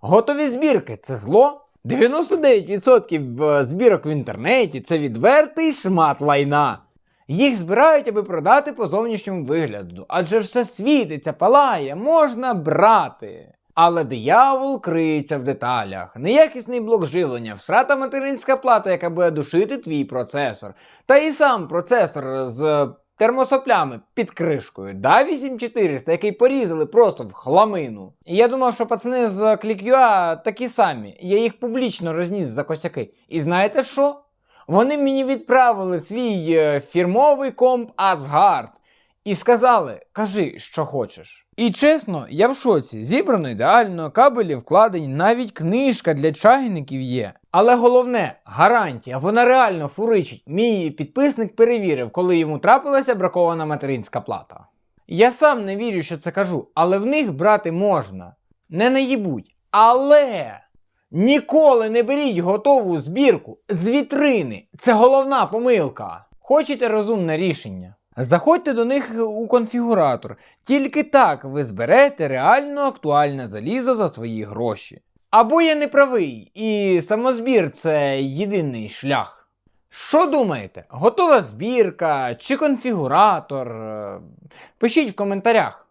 Готові збірки це зло? 99% е, збірок в інтернеті це відвертий шмат лайна. Їх збирають, аби продати по зовнішньому вигляду, адже все світиться, палає, можна брати. Але диявол криється в деталях. Неякісний блок живлення, всрата материнська плата, яка буде душити твій процесор. Та і сам процесор з термосоплями під кришкою. Да, 8400, який порізали просто в хламину. І я думав, що пацани з ClickUA такі самі. Я їх публічно розніс за косяки. І знаєте що? Вони мені відправили свій е, фірмовий комп Asgard і сказали: кажи, що хочеш. І чесно, я в шоці. Зібрано ідеально, кабелі вкладені, навіть книжка для чайників є. Але головне, гарантія, вона реально фуричить. Мій підписник перевірив, коли йому трапилася бракована материнська плата. Я сам не вірю, що це кажу, але в них брати можна. Не наїбуть. Але ніколи не беріть готову збірку з вітрини. Це головна помилка. Хочете розумне рішення? Заходьте до них у конфігуратор. Тільки так ви зберете реально актуальне залізо за свої гроші. Або я не правий, і самозбір це єдиний шлях. Що думаєте? Готова збірка чи конфігуратор? Пишіть в коментарях.